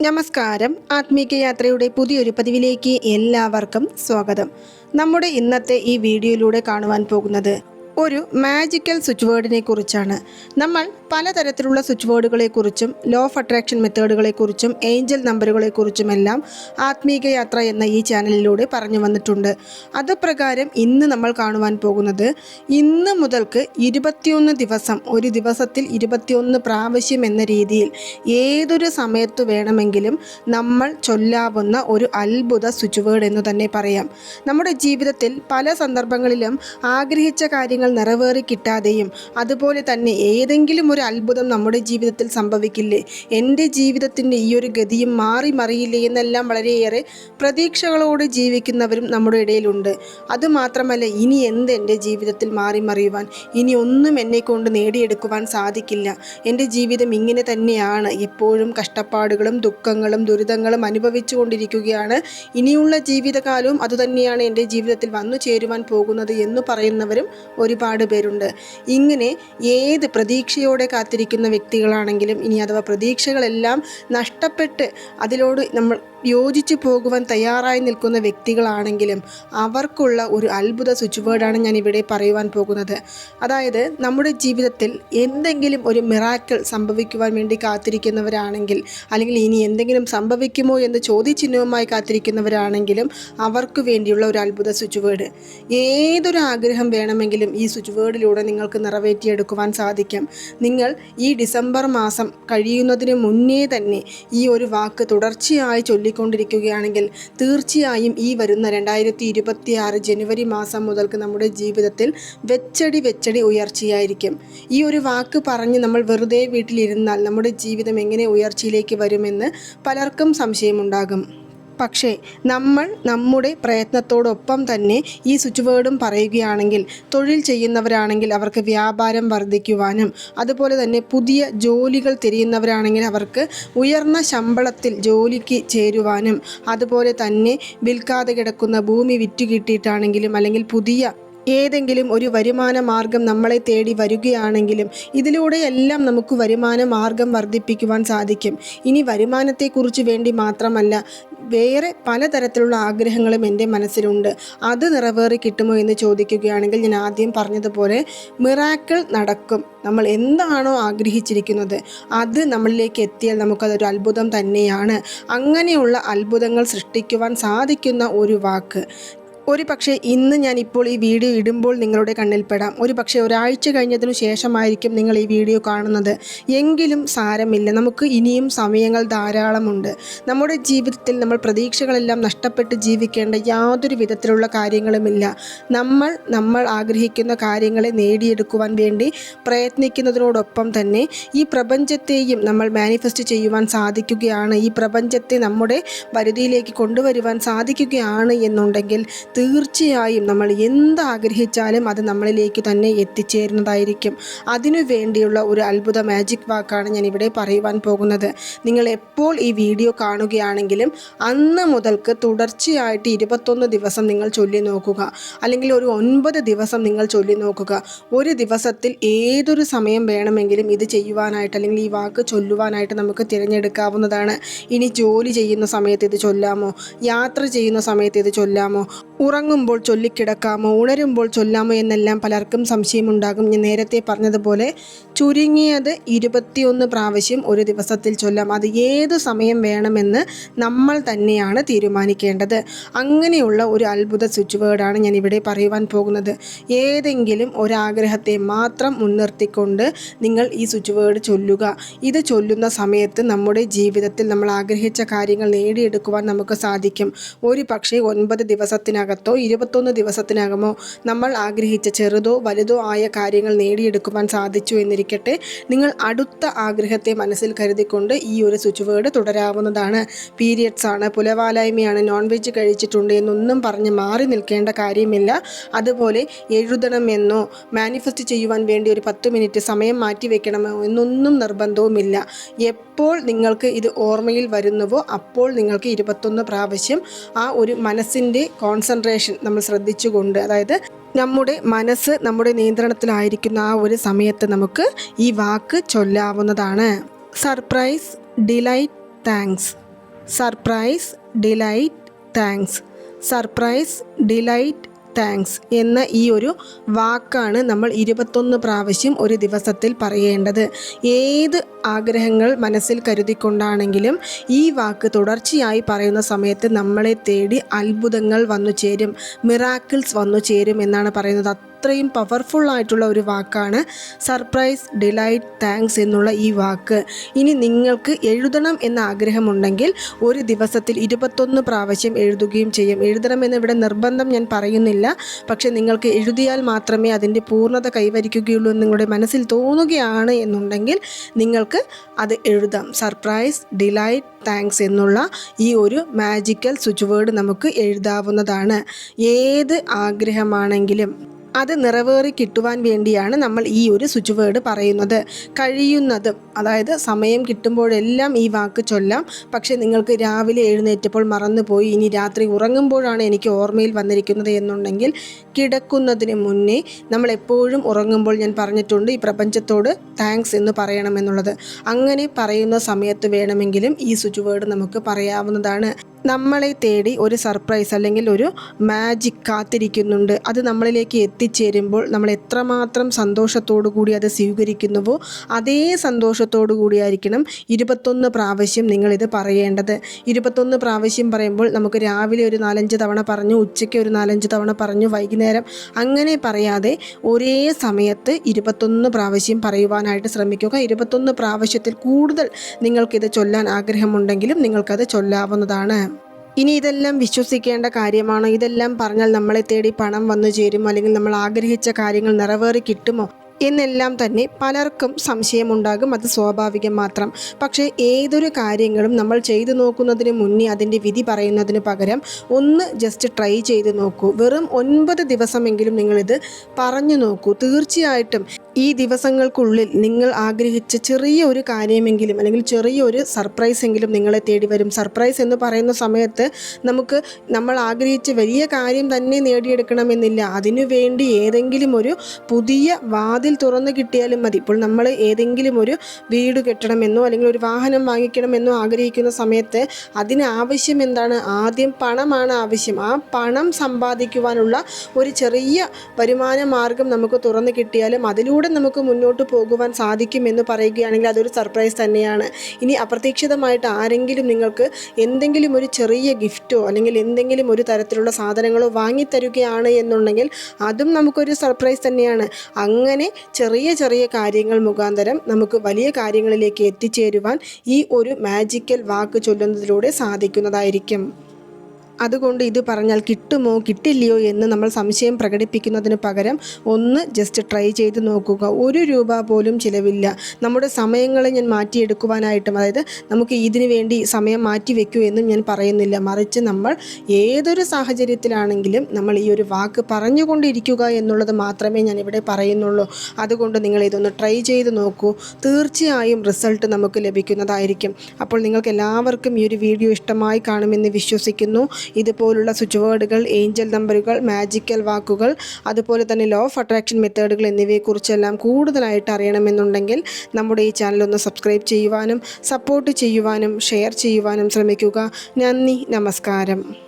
നമസ്കാരം. ആത്മീക യാത്രയുടെ പുതിയൊരു പതിവിലേക്ക് എല്ലാവർക്കും സ്വാഗതം. നമ്മുടെ ഇന്നത്തെ ഈ വീഡിയോയിലൂടെ കാണുവാൻ പോകുന്നത് ഒരു മാജിക്കൽ സ്വിച്ച് വേർഡിനെ കുറിച്ചാണ്. നമ്മൾ പലതരത്തിലുള്ള സ്വിച്ച് ബോർഡുകളെക്കുറിച്ചും കുറിച്ചും ലോ ഓഫ് അട്രാക്ഷൻ മെത്തേഡുകളെ കുറിച്ചും ഏഞ്ചൽ നമ്പറുകളെ കുറിച്ചുമെല്ലാം ആത്മീക യാത്ര എന്ന ഈ ചാനലിലൂടെ പറഞ്ഞു വന്നിട്ടുണ്ട്. അത് ഇന്ന് നമ്മൾ കാണുവാൻ പോകുന്നത് ഇന്ന് മുതൽക്ക് ഇരുപത്തിയൊന്ന് ദിവസം ഒരു ദിവസത്തിൽ ഇരുപത്തിയൊന്ന് പ്രാവശ്യം എന്ന രീതിയിൽ ഏതൊരു സമയത്ത് വേണമെങ്കിലും നമ്മൾ ചൊല്ലാവുന്ന ഒരു അത്ഭുത സ്വിച്ച് വേർഡ് എന്ന് തന്നെ പറയാം. നമ്മുടെ ജീവിതത്തിൽ പല സന്ദർഭങ്ങളിലും ആഗ്രഹിച്ച കാര്യങ്ങൾ നിറവേറി കിട്ടാതെയും അതുപോലെ തന്നെ ഏതെങ്കിലും ഒരു അത്ഭുതം നമ്മുടെ ജീവിതത്തിൽ സംഭവിക്കില്ലേ? എന്റെ ജീവിതത്തിന്റെ ഈ ഒരു ഗതിയും മാറി മറിയില്ലേ എന്നെല്ലാം വളരെയേറെ പ്രതീക്ഷകളോട് ജീവിക്കുന്നവരും നമ്മുടെ ഇടയിലുണ്ട്. അതുമാത്രമല്ല ഇനി എന്ത് എന്റെ ജീവിതത്തിൽ മാറി മറിയുവാൻ ഇനി ഒന്നും എന്നെ കൊണ്ട് നേടിയെടുക്കുവാൻ സാധിക്കില്ല. എന്റെ ജീവിതം ഇങ്ങനെ തന്നെയാണ്. എപ്പോഴും കഷ്ടപ്പാടുകളും ദുഃഖങ്ങളും ദുരിതങ്ങളും അനുഭവിച്ചു കൊണ്ടിരിക്കുകയാണ് ഇനിയുള്ള ജീവിതകാലവും അതുതന്നെയാണ് എന്റെ ജീവിതത്തിൽ വന്നു ചേരുവാൻ പോകുന്നത് എന്ന് പറയുന്നവരും ഒരുപാട് പേരുണ്ട്. ഇങ്ങനെ ഏത് പ്രതീക്ഷയോടെ കാത്തിരിക്കുന്ന വ്യക്തികളാണെങ്കിലും ഇനി അഥവാ പ്രതീക്ഷകളെല്ലാം നഷ്ടപ്പെട്ട് അതിലോട് നമ്മൾ യോജിച്ചു പോകുവാൻ തയ്യാറായി നിൽക്കുന്ന വ്യക്തികളാണെങ്കിലും അവർക്കുള്ള ഒരു അത്ഭുത സ്വിച്ച് വേർഡാണ് ഞാൻ ഇവിടെ പറയുവാൻ പോകുന്നത്. അതായത് നമ്മുടെ ജീവിതത്തിൽ എന്തെങ്കിലും ഒരു മിറാക്കിൾ സംഭവിക്കുവാൻ വേണ്ടി കാത്തിരിക്കുന്നവരാണെങ്കിൽ അല്ലെങ്കിൽ ഇനി എന്തെങ്കിലും സംഭവിക്കുമോ എന്ന് ചോദ്യചിഹ്നവുമായി കാത്തിരിക്കുന്നവരാണെങ്കിലും അവർക്ക് വേണ്ടിയുള്ള ഒരു അത്ഭുത സ്വിച്ച് വേർഡ് ഏതൊരു ആഗ്രഹം വേണമെങ്കിലും ഈ സ്വിച്ച് വേർഡിലൂടെ നിങ്ങൾക്ക് നിറവേറ്റിയെടുക്കുവാൻ സാധിക്കും. നിങ്ങൾ ഈ ഡിസംബർ മാസം കഴിയുന്നതിന് മുന്നേ തന്നെ ഈ ഒരു വാക്ക് തുടർച്ചയായി ചൊല്ലിക്കൊണ്ടിരിക്കുകയാണെങ്കിൽ തീർച്ചയായും ഈ വരുന്ന രണ്ടായിരത്തി ഇരുപത്തി ആറ് ജനുവരി മാസം മുതൽക്ക് നമ്മുടെ ജീവിതത്തിൽ വെച്ചടി വെച്ചടി ഉയർച്ചയായിരിക്കും. ഈ ഒരു വാക്ക് പറഞ്ഞ് നമ്മൾ വെറുതെ വീട്ടിലിരുന്നാൽ നമ്മുടെ ജീവിതം എങ്ങനെ ഉയർച്ചയിലേക്ക് വരുമെന്ന് പലർക്കും സംശയമുണ്ടാകും. പക്ഷേ നമ്മൾ നമ്മുടെ പ്രയത്നത്തോടൊപ്പം തന്നെ ഈ സ്വിച്ച് വേർഡും പറയുകയാണെങ്കിൽ തൊഴിൽ ചെയ്യുന്നവരാണെങ്കിൽ അവർക്ക് വ്യാപാരം വർദ്ധിക്കുവാനും അതുപോലെ തന്നെ പുതിയ ജോലികൾ തിരിയുന്നവരാണെങ്കിൽ അവർക്ക് ഉയർന്ന ശമ്പളത്തിൽ ജോലിക്ക് ചേരുവാനും അതുപോലെ തന്നെ വിൽക്കാതെ കിടക്കുന്ന ഭൂമി വിറ്റുകിട്ടിയിട്ടാണെങ്കിലും അല്ലെങ്കിൽ പുതിയ ഏതെങ്കിലും ഒരു വരുമാന മാർഗം നമ്മളെ തേടി വരികയാണെങ്കിലും ഇതിലൂടെയെല്ലാം നമുക്ക് വരുമാന മാർഗം വർദ്ധിപ്പിക്കുവാൻ സാധിക്കും. ഇനി വരുമാനത്തെക്കുറിച്ച് വേണ്ടി മാത്രമല്ല വേറെ പലതരത്തിലുള്ള ആഗ്രഹങ്ങളും എന്റെ മനസ്സിലുണ്ട്. അത് നിറവേറി കിട്ടുമോ എന്ന് ചോദിക്കുകയാണെങ്കിൽ ഞാൻ ആദ്യം പറഞ്ഞതുപോലെ മിറാക്കിൾ നടക്കും. നമ്മൾ എന്താണോ ആഗ്രഹിച്ചിരിക്കുന്നത് അത് നമ്മളിലേക്ക് എത്തിയാൽ നമുക്കതൊരു അത്ഭുതം തന്നെയാണ്. അങ്ങനെയുള്ള അത്ഭുതങ്ങൾ സൃഷ്ടിക്കുവാൻ സാധിക്കുന്ന ഒരു വാക്ക്. ഒരു പക്ഷേ ഇന്ന് ഞാൻ ഇപ്പോൾ ഈ വീഡിയോ ഇടുമ്പോൾ നിങ്ങളുടെ കണ്ണിൽപ്പെടാം. ഒരു പക്ഷേ ഒരാഴ്ച കഴിഞ്ഞതിനു ശേഷമായിരിക്കും നിങ്ങൾ ഈ വീഡിയോ കാണുന്നത്. എങ്കിലും സാരമില്ല. നമുക്ക് ഇനിയും സമയങ്ങൾ ധാരാളമുണ്ട്. നമ്മുടെ ജീവിതത്തിൽ നമ്മൾ പ്രതീക്ഷകളെല്ലാം നഷ്ടപ്പെട്ട് ജീവിക്കേണ്ട യാതൊരു വിധത്തിലുള്ള കാര്യങ്ങളുമില്ല. നമ്മൾ നമ്മൾ ആഗ്രഹിക്കുന്ന കാര്യങ്ങളെ നേടിയെടുക്കുവാൻ വേണ്ടി പ്രയത്നിക്കുന്നതിനോടൊപ്പം തന്നെ ഈ പ്രപഞ്ചത്തെയും നമ്മൾ മാനിഫെസ്റ്റ് ചെയ്യുവാൻ സാധിക്കുകയാണ്. ഈ പ്രപഞ്ചത്തെ നമ്മുടെ പരിധിയിലേക്ക് കൊണ്ടുവരുവാൻ സാധിക്കുകയാണ് എന്നുണ്ടെങ്കിൽ തീർച്ചയായും നമ്മൾ എന്ത് ആഗ്രഹിച്ചാലും അത് നമ്മളിലേക്ക് തന്നെ എത്തിച്ചേരുന്നതായിരിക്കും. അതിനു വേണ്ടിയുള്ള ഒരു അത്ഭുത മാജിക് വാക്കാണ് ഞാൻ ഇവിടെ പറയുവാൻ പോകുന്നത്. നിങ്ങൾ എപ്പോൾ ഈ വീഡിയോ കാണുകയാണെങ്കിലും അന്ന് മുതൽക്ക് തുടർച്ചയായിട്ട് ഇരുപത്തൊന്ന് ദിവസം നിങ്ങൾ ചൊല്ലി നോക്കുക. അല്ലെങ്കിൽ ഒരു ഒൻപത് ദിവസം നിങ്ങൾ ചൊല്ലി നോക്കുക. ഒരു ദിവസത്തിൽ ഏതൊരു സമയം വേണമെങ്കിലും ഇത് ചെയ്യുവാനായിട്ട് അല്ലെങ്കിൽ ഈ വാക്ക് ചൊല്ലുവാനായിട്ട് നമുക്ക് തിരഞ്ഞെടുക്കാവുന്നതാണ്. ഇനി ജോലി ചെയ്യുന്ന സമയത്ത് ഇത് ചൊല്ലാമോ? യാത്ര ചെയ്യുന്ന സമയത്ത് ഇത് ചൊല്ലാമോ? ഉറങ്ങുമ്പോൾ ചൊല്ലിക്കിടക്കാമോ ഉണരുമ്പോൾ ചൊല്ലാമോ എന്നെല്ലാം പലർക്കും സംശയമുണ്ടാകും. ഞാൻ നേരത്തെ പറഞ്ഞതുപോലെ ചുരുങ്ങിയത് ഇരുപത്തിയൊന്ന് പ്രാവശ്യം ഒരു ദിവസത്തിൽ ചൊല്ലാം. അത് ഏത് സമയം വേണമെന്ന് നമ്മൾ തന്നെയാണ് തീരുമാനിക്കേണ്ടത്. അങ്ങനെയുള്ള ഒരു അത്ഭുത സ്വിച്ച് വേർഡാണ് ഞാൻ ഇവിടെ പറയുവാൻ പോകുന്നത്. ഏതെങ്കിലും ഒരാഗ്രഹത്തെ മാത്രം മുൻനിർത്തിക്കൊണ്ട് നിങ്ങൾ ഈ സ്വിച്ച് വേർഡ് ചൊല്ലുക. ഇത് ചൊല്ലുന്ന സമയത്ത് നമ്മുടെ ജീവിതത്തിൽ നമ്മൾ ആഗ്രഹിച്ച കാര്യങ്ങൾ നേടിയെടുക്കുവാൻ നമുക്ക് സാധിക്കും. ഒരു പക്ഷേ ഒൻപത് ദിവസത്തിനകത്തോ ഇരുപത്തൊന്ന് ദിവസത്തിനകമോ നമ്മൾ ആഗ്രഹിച്ച ചെറുതോ വലുതോ ആയ കാര്യങ്ങൾ നേടിയെടുക്കുവാൻ സാധിച്ചു എന്നിരിക്കട്ടെ. നിങ്ങൾ അടുത്ത ആഗ്രഹത്തെ മനസ്സിൽ കരുതിക്കൊണ്ട് ഈ ഒരു സ്വിച്ച് വേർഡ് തുടരാവുന്നതാണ്. പീരിയഡ്സ് ആണ്. പുലവാലായ്മയാണ്. നോൺ വെജ് കഴിച്ചിട്ടുണ്ട് എന്നൊന്നും പറഞ്ഞ് മാറി നിൽക്കേണ്ട കാര്യമില്ല. അതുപോലെ എഴുതണമെന്നോ മാനിഫെസ്റ്റ് ചെയ്യുവാൻ വേണ്ടി ഒരു പത്ത് മിനിറ്റ് സമയം മാറ്റി വെക്കണമോ എന്നൊന്നും നിർബന്ധവുമില്ല. എപ്പോൾ നിങ്ങൾക്ക് ഇത് ഓർമ്മയിൽ വരുന്നുവോ അപ്പോൾ നിങ്ങൾക്ക് ഇരുപത്തൊന്ന് പ്രാവശ്യം ആ ഒരു മനസ്സിന്റെ കോൺസെൻട്രേഷൻ നമ്മൾ ശ്രദ്ധിച്ചുകൊണ്ട് അതായത് നമ്മുടെ മനസ്സ് നമ്മുടെ നിയന്ത്രണത്തിലായിരിക്കുന്ന ആ ഒരു സമയത്ത് നമുക്ക് ഈ വാക്ക് ചൊല്ലാവുന്നതാണ്. Surprise delight thanks surprise delight thanks surprise delight thanks എന്ന ഈ ഒരു വാക്കാണ് നമ്മൾ ഇരുപത്തൊന്ന് പ്രാവശ്യം ഒരു ദിവസത്തിൽ പറയേണ്ടത്. ഏത് ആഗ്രഹങ്ങൾ മനസ്സിൽ കരുതിക്കൊണ്ടാണെങ്കിലും ഈ വാക്ക് തുടർച്ചയായി പറയുന്ന സമയത്ത് നമ്മളെ തേടി അത്ഭുതങ്ങൾ വന്നു ചേരും മിറാക്കിൾസ് വന്നു ചേരും എന്നാണ് പറയുന്നത്. അത്രയും പവർഫുൾ ആയിട്ടുള്ള ഒരു വാക്കാണ്. സർപ്രൈസ് ഡിലൈറ്റ് താങ്ക്സ് എന്നുള്ള ഈ വാക്ക്. ഇനി നിങ്ങൾക്ക് എഴുതണം എന്ന ആഗ്രഹമുണ്ടെങ്കിൽ ഒരു ദിവസത്തിൽ ഇരുപത്തൊന്ന് പ്രാവശ്യം എഴുതുകയും ചെയ്യും. എഴുതണമെന്ന് ഇവിടെ നിർബന്ധം ഞാൻ പറയുന്നില്ല. പക്ഷേ നിങ്ങൾക്ക് എഴുതിയാൽ മാത്രമേ അതിന്റെ പൂർണത കൈവരിക്കുകയുള്ളൂ എന്ന് നിങ്ങളുടെ മനസ്സിൽ തോന്നുകയാണ് എന്നുണ്ടെങ്കിൽ നിങ്ങൾക്ക് അത് എഴുതാം. സർപ്രൈസ് ഡിലൈറ്റ് താങ്ക്സ് എന്നുള്ള ഈ ഒരു മാജിക്കൽ സ്വിച്ച് വേർഡ് നമുക്ക് എഴുതാവുന്നതാണ്. ഏത് ആഗ്രഹമാണെങ്കിലും അത് നിറവേറി കിട്ടുവാൻ വേണ്ടിയാണ് നമ്മൾ ഈ ഒരു സ്വിച്ച് വേർഡ് പറയുന്നത്. കഴിയുന്നതും അതായത് സമയം കിട്ടുമ്പോഴെല്ലാം ഈ വാക്ക് ചൊല്ലാം. പക്ഷേ നിങ്ങൾക്ക് രാവിലെ എഴുന്നേറ്റപ്പോൾ മറന്നുപോയി. ഇനി രാത്രി ഉറങ്ങുമ്പോഴാണ് എനിക്ക് ഓർമ്മയിൽ വന്നിരിക്കുന്നത് എന്നുണ്ടെങ്കിൽ കിടക്കുന്നതിന് മുന്നേ നമ്മൾ എപ്പോഴും ഉറങ്ങുമ്പോൾ ഞാൻ പറഞ്ഞിട്ടുണ്ട് ഈ പ്രപഞ്ചത്തോട് താങ്ക്സ് എന്ന് പറയണമെന്നുള്ളത് അങ്ങനെ പറയുന്ന സമയത്ത് വേണമെങ്കിലും ഈ സ്വിച്ച് വേർഡ് നമുക്ക് പറയാവുന്നതാണ്. നമ്മളെ തേടി ഒരു സർപ്രൈസ് അല്ലെങ്കിൽ ഒരു മാജിക് കാത്തിരിക്കുന്നുണ്ട്. അത് നമ്മളിലേക്ക് എത്തിച്ചേരുമ്പോൾ നമ്മൾ എത്രമാത്രം സന്തോഷത്തോടു കൂടി അത് സ്വീകരിക്കുന്നുവോ അതേ സന്തോഷത്തോടു കൂടിയായിരിക്കണം ഇരുപത്തൊന്ന് പ്രാവശ്യം നിങ്ങളിത് പറയേണ്ടത്. ഇരുപത്തൊന്ന് പ്രാവശ്യം പറയുമ്പോൾ നമുക്ക് രാവിലെ ഒരു നാലഞ്ച് തവണ പറഞ്ഞു ഉച്ചയ്ക്ക് ഒരു നാലഞ്ച് തവണ പറഞ്ഞു വൈകുന്നേരം അങ്ങനെ പറയാതെ ഒരേ സമയത്ത് ഇരുപത്തൊന്ന് പ്രാവശ്യം പറയുവാനായിട്ട് ശ്രമിക്കുക. ഇരുപത്തൊന്ന് പ്രാവശ്യത്തിൽ കൂടുതൽ നിങ്ങൾക്കിത് ചൊല്ലാൻ ആഗ്രഹമുണ്ടെങ്കിലും നിങ്ങൾക്കത് ചൊല്ലാവുന്നതാണ്. ഇനി ഇതെല്ലാം വിശ്വസിക്കേണ്ട കാര്യമാണോ? ഇതെല്ലാം പറഞ്ഞാൽ നമ്മളെ തേടി പണം വന്നു ചേരുമോ? അല്ലെങ്കിൽ നമ്മൾ ആഗ്രഹിച്ച കാര്യങ്ങൾ നിറവേറി കിട്ടുമോ? എന്നെല്ലാം തന്നെ പലർക്കും സംശയമുണ്ടാകും. അത് സ്വാഭാവികം മാത്രം. പക്ഷേ ഏതൊരു കാര്യങ്ങളും നമ്മൾ ചെയ്തു നോക്കുന്നതിന് മുന്നേ അതിന്റെ വിധി പറയുന്നതിന് പകരം ഒന്ന് ജസ്റ്റ് ട്രൈ ചെയ്ത് നോക്കൂ. വെറും ഒൻപത് ദിവസമെങ്കിലും നിങ്ങളിത് പറഞ്ഞു നോക്കൂ. തീർച്ചയായിട്ടും ഈ ദിവസങ്ങൾക്കുള്ളിൽ നിങ്ങൾ ആഗ്രഹിച്ച ചെറിയ ഒരു കാര്യമെങ്കിലും അല്ലെങ്കിൽ ചെറിയൊരു സർപ്രൈസ് എങ്കിലും നിങ്ങളെ തേടി വരും. സർപ്രൈസ് എന്ന് പറയുന്ന സമയത്ത് നമുക്ക് നമ്മൾ ആഗ്രഹിച്ച വലിയ കാര്യം തന്നെ നേടിയെടുക്കണമെന്നില്ല. അതിനു വേണ്ടി ഏതെങ്കിലും ഒരു പുതിയ വാതിൽ തുറന്നു കിട്ടിയാലും മതി. ഇപ്പോൾ നമ്മൾ ഏതെങ്കിലും ഒരു വീട് കെട്ടണമെന്നോ അല്ലെങ്കിൽ ഒരു വാഹനം വാങ്ങിക്കണമെന്നോ ആഗ്രഹിക്കുന്ന സമയത്ത് അതിന് ആവശ്യം എന്താണ്? ആദ്യം പണമാണ് ആവശ്യം. ആ പണം സമ്പാദിക്കുവാനുള്ള ഒരു ചെറിയ വരുമാന മാർഗം നമുക്ക് തുറന്നു കിട്ടിയാലും അതിലൂടെ നമുക്ക് മുന്നോട്ട് പോകുവാൻ സാധിക്കുമെന്ന് പറയുകയാണെങ്കിൽ അതൊരു സർപ്രൈസ് തന്നെയാണ്. ഇനി അപ്രതീക്ഷിതമായിട്ട് ആരെങ്കിലും നിങ്ങൾക്ക് എന്തെങ്കിലും ഒരു ചെറിയ ഗിഫ്റ്റോ അല്ലെങ്കിൽ എന്തെങ്കിലും ഒരു തരത്തിലുള്ള സാധനങ്ങളോ വാങ്ങിത്തരുകയാണ് എന്നുണ്ടെങ്കിൽ അതും നമുക്കൊരു സർപ്രൈസ് തന്നെയാണ്. അങ്ങനെ ചെറിയ ചെറിയ കാര്യങ്ങൾ മുഖാന്തരം നമുക്ക് വലിയ കാര്യങ്ങളിലേക്ക് എത്തിച്ചേരുവാൻ ഈ ഒരു മാജിക്കൽ വാക്ക് ചൊല്ലുന്നതിലൂടെ സാധിക്കുന്നതായിരിക്കും. അതുകൊണ്ട് ഇത് പറഞ്ഞാൽ കിട്ടുമോ കിട്ടില്ലയോ എന്ന് നമ്മൾ സംശയം പ്രകടിപ്പിക്കുന്നതിന് പകരം ഒന്ന് ജസ്റ്റ് ട്രൈ ചെയ്ത് നോക്കുക. ഒരു രൂപ പോലും ചിലവില്ല. നമ്മുടെ സമയങ്ങളെ ഞാൻ മാറ്റിയെടുക്കുവാനായിട്ടും അതായത് നമുക്ക് ഇതിന് വേണ്ടി സമയം മാറ്റി വെക്കൂ എന്നും ഞാൻ പറയുന്നില്ല. മറിച്ച് നമ്മൾ ഏതൊരു സാഹചര്യത്തിലാണെങ്കിലും നമ്മൾ ഈ ഒരു വാക്ക് പറഞ്ഞുകൊണ്ടിരിക്കുക എന്നുള്ളത് മാത്രമേ ഞാൻ ഇവിടെ പറയുന്നുള്ളൂ. അതുകൊണ്ട് നിങ്ങൾ ഇതൊന്ന് ട്രൈ ചെയ്ത് നോക്കൂ. തീർച്ചയായും റിസൾട്ട് നമുക്ക് ലഭിക്കുന്നതായിരിക്കും. അപ്പോൾ നിങ്ങൾക്ക് എല്ലാവർക്കും ഈ ഒരു വീഡിയോ ഇഷ്ടമായി കാണുമെന്ന് വിശ്വസിക്കുന്നു. ഇതുപോലുള്ള സ്വിച്ച് വേർഡുകൾ ഏഞ്ചൽ നമ്പറുകൾ മാജിക്കൽ വാക്കുകൾ അതുപോലെ തന്നെ ലോ ഓഫ് അട്രാക്ഷൻ മെത്തേഡുകൾ എന്നിവയെക്കുറിച്ചെല്ലാം കൂടുതലായിട്ട് അറിയണമെന്നുണ്ടെങ്കിൽ നമ്മുടെ ഈ ചാനൽ ഒന്ന് സബ്സ്ക്രൈബ് ചെയ്യുവാനും സപ്പോർട്ട് ചെയ്യുവാനും ഷെയർ ചെയ്യുവാനും ശ്രമിക്കുക. നന്ദി നമസ്കാരം.